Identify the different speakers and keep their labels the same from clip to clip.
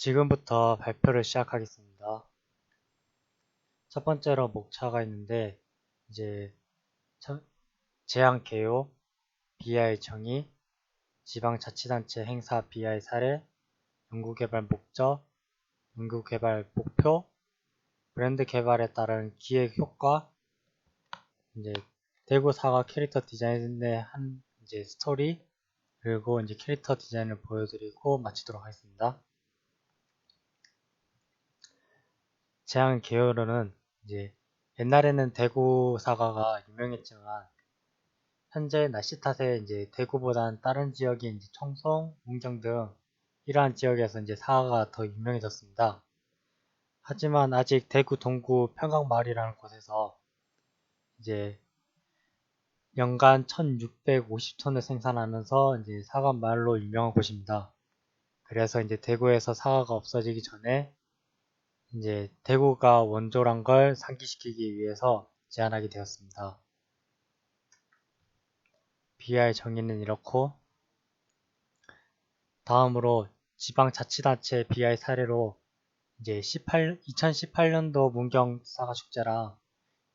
Speaker 1: 지금부터 발표를 시작하겠습니다. 첫 번째로 목차가 있는데 이제 제한 개요, BI 정의, 지방자치단체 행사 BI 사례, 연구개발 목적, 연구개발 목표, 브랜드 개발에 따른 기획 효과, 이제 대구 사과 캐릭터 디자인의 한 이제 스토리, 그리고 이제 캐릭터 디자인을 보여드리고 마치도록 하겠습니다. 제한 계열로는 이제 옛날에는 대구 사과가 유명했지만 현재 날씨 탓에 이제 대구보다는 다른 지역인 이제 청송, 문경 등 이러한 지역에서 이제 사과가 더 유명해졌습니다. 하지만 아직 대구 동구 평강마을이라는 곳에서 이제 연간 1650톤을 생산하면서 이제 사과 마을로 유명한 곳입니다. 그래서 이제 대구에서 사과가 없어지기 전에 이제 대구가 원조란 걸 상기시키기 위해서 제안하게 되었습니다. BI 정의는 이렇고 다음으로 지방자치단체 BI 사례로 이제 18, 2018년도 문경 사과 축제랑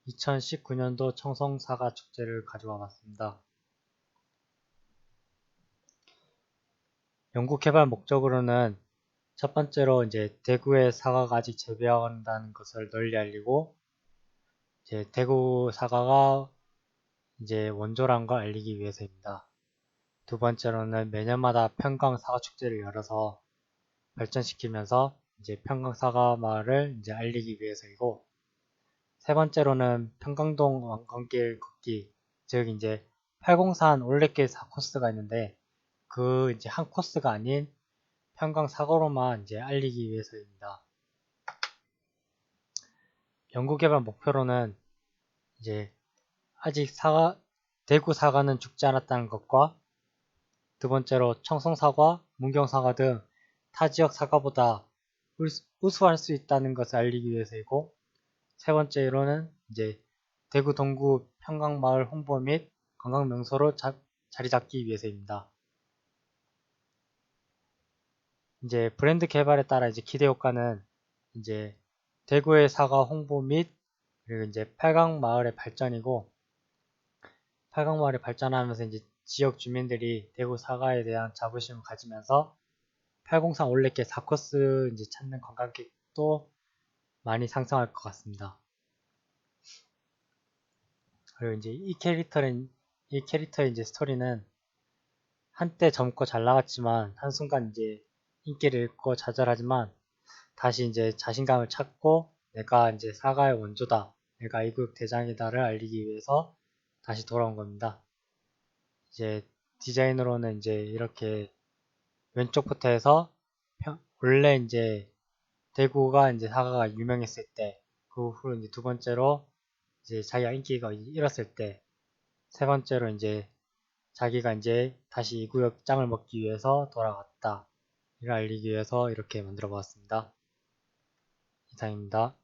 Speaker 1: 2019년도 청송 사과 축제를 가져와 봤습니다. 연구 개발 목적으로는 첫 번째로 이제 대구의 사과가 아직 재배한다는 것을 널리 알리고 이제 대구 사과가 이제 원조란 걸 알리기 위해서입니다. 두 번째로는 매년마다 평강 사과 축제를 열어서 발전시키면서 이제 평강 사과 마을을 이제 알리기 위해서이고 세 번째로는 평강동 왕건길 걷기 즉 이제 803 올레길 4코스가 있는데 그 이제 한 코스가 아닌 평강 사고로만 이제 알리기 위해서입니다. 연구 개발 목표로는 이제 아직 사과, 대구 사과는 죽지 않았다는 것과 두 번째로 청송 사과, 문경 사과 등 타 지역 사과보다 우수할 수 있다는 것을 알리기 위해서이고 세 번째로는 이제 대구 동구 평강마을 홍보 및 관광 명소로 자, 자리 잡기 위해서입니다. 이제 브랜드 개발에 따라 이제 기대 효과는 이제 대구의 사과 홍보 및 그리고 이제 팔강 마을의 발전이고 팔강 마을이 발전하면서 이제 지역 주민들이 대구 사과에 대한 자부심을 가지면서 803 올레길 4코스 이제 찾는 관광객도 많이 상승할 것 같습니다. 그리고 이제 이 캐릭터는 이 캐릭터의 이제 스토리는 한때 젊고 잘 나갔지만 한순간 이제 인기를 잃고 좌절하지만 다시 이제 자신감을 찾고 내가 이제 사과의 원조다. 내가 이국 대장이다를 알리기 위해서 다시 돌아온 겁니다. 이제 디자인으로는 이제 이렇게 왼쪽부터 해서 원래 이제 대구가 이제 사과가 유명했을 때, 그 후로 이제 두 번째로 이제 자기가 인기가 잃었을 때, 세 번째로 이제 자기가 이제 다시 이 구역 짱을 먹기 위해서 돌아갔다. 이를 알리기 위해서 이렇게 만들어 보았습니다. 이상입니다.